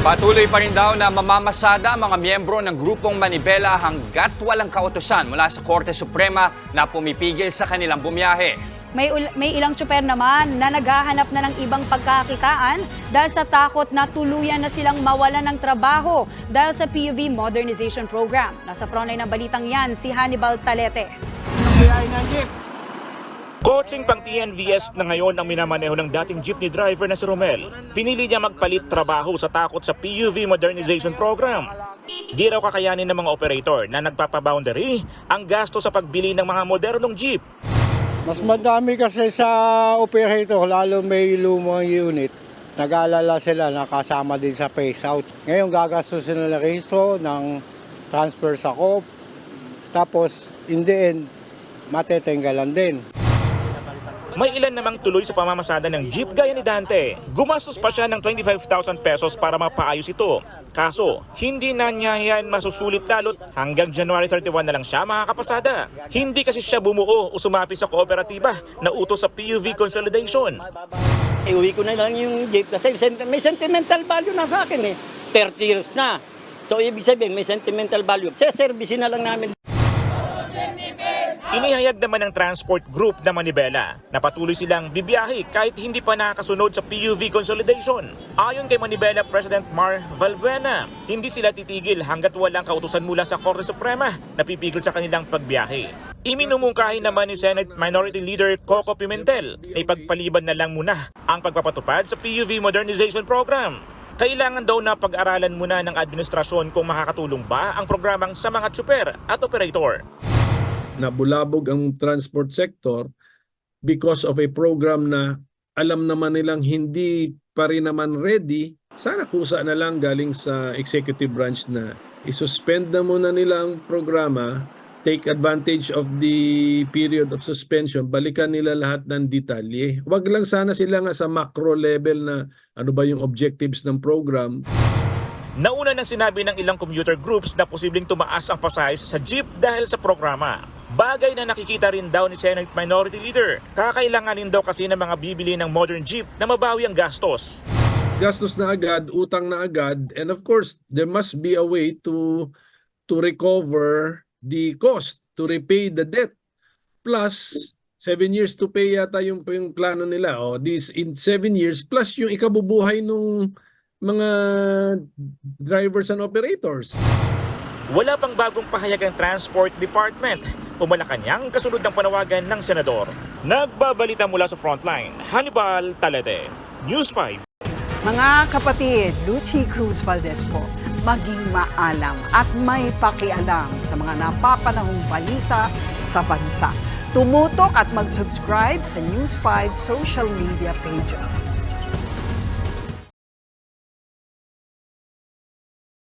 Patuloy pa rin daw na mamamasada ang mga miyembro ng grupong Manibela hanggat walang kautosan mula sa Korte Suprema na pumipigil sa kanilang bumiyahe. May, ul- may ilang tsuper naman na naghahanap na ng ibang pagkakitaan dahil sa takot na tuluyan na silang mawalan ng trabaho dahil sa PUV Modernization Program. Nasa frontline ng balitang yan si Hannibal Talete. Coaching pang TNVS na ngayon ang minamaneho ng dating jeepney driver na si Romel. Pinili niya magpalit trabaho sa takot sa PUV Modernization Program. Di raw kakayanin ng mga operator na nagpapaboundary ang gasto sa pagbili ng mga modernong jeep. Mas madami kasi sa operator, lalo may lumang unit. Nag-aalala sila na kasama din sa phase out. Ngayon gagastusin nila rehistro ng transfer sa COP. Tapos in the end, matetenggalan din. May ilan namang tuloy sa pamamasada ng jeep gaya ni Dante. Gumastos pa siya ng 25,000 pesos para mapaayos ito. Kaso, hindi na niya yan masusulit lalo't hanggang January 31 na lang siya makakapasada. Hindi kasi siya bumuo o sumapi sa kooperatiba na utos sa PUV Consolidation. Iuwi ko na lang yung jeep kasi may sentimental value na sa akin eh. 30 years na. So ibig sabihin may sentimental value. Sa service na lang namin. Inihayag naman ng transport group na Manibela na patuloy silang bibiyahe kahit hindi pa nakakasunod sa PUV consolidation. Ayon kay Manibela President Mar Valbuena, hindi sila titigil hanggat walang kautusan mula sa Korte Suprema na pipigil sa kanilang pagbiyahe. Iminumungkahi naman ni Senate Minority Leader Coco Pimentel na ipagpaliban na lang muna ang pagpapatupad sa PUV Modernization Program. Kailangan daw na pag-aralan muna ng administrasyon kung makakatulong ba ang programang sa mga tsuper at operator. Nabulabog ang transport sector because of a program na alam naman nilang hindi pa rin naman ready, sana kusa na lang galing sa executive branch na isuspend na muna nila ang programa, take advantage of the period of suspension, balikan nila lahat ng detalye. Huwag lang sana sila nga sa macro level na ano ba yung objectives ng program, Nauna nang sinabi ng ilang commuter groups na posibleng tumaas ang pasahe sa jeep dahil sa programa. Bagay na nakikita rin daw ni Senate Minority Leader. Kakailanganin daw kasi ng mga bibili ng modern jeep na mabawi ang gastos. gastos na agad, utang na agad, and of course, there must be a way to to recover the cost, to repay the debt. Plus, seven years to pay yata yung, yung plano nila. O, this in seven years, plus yung ikabubuhay nung mga drivers and operators. Wala pang bagong pahayag ang Transport Department o Malacanang kasunod ng panawagan ng Senador. Nagbabalita mula sa Frontline, Hannibal Talete, News 5. Mga kapatid, Lucy Cruz Valdez po, maging maalam at may pakialam sa mga napapanahong balita sa bansa. Tumutok at mag-subscribe sa News 5 social media pages.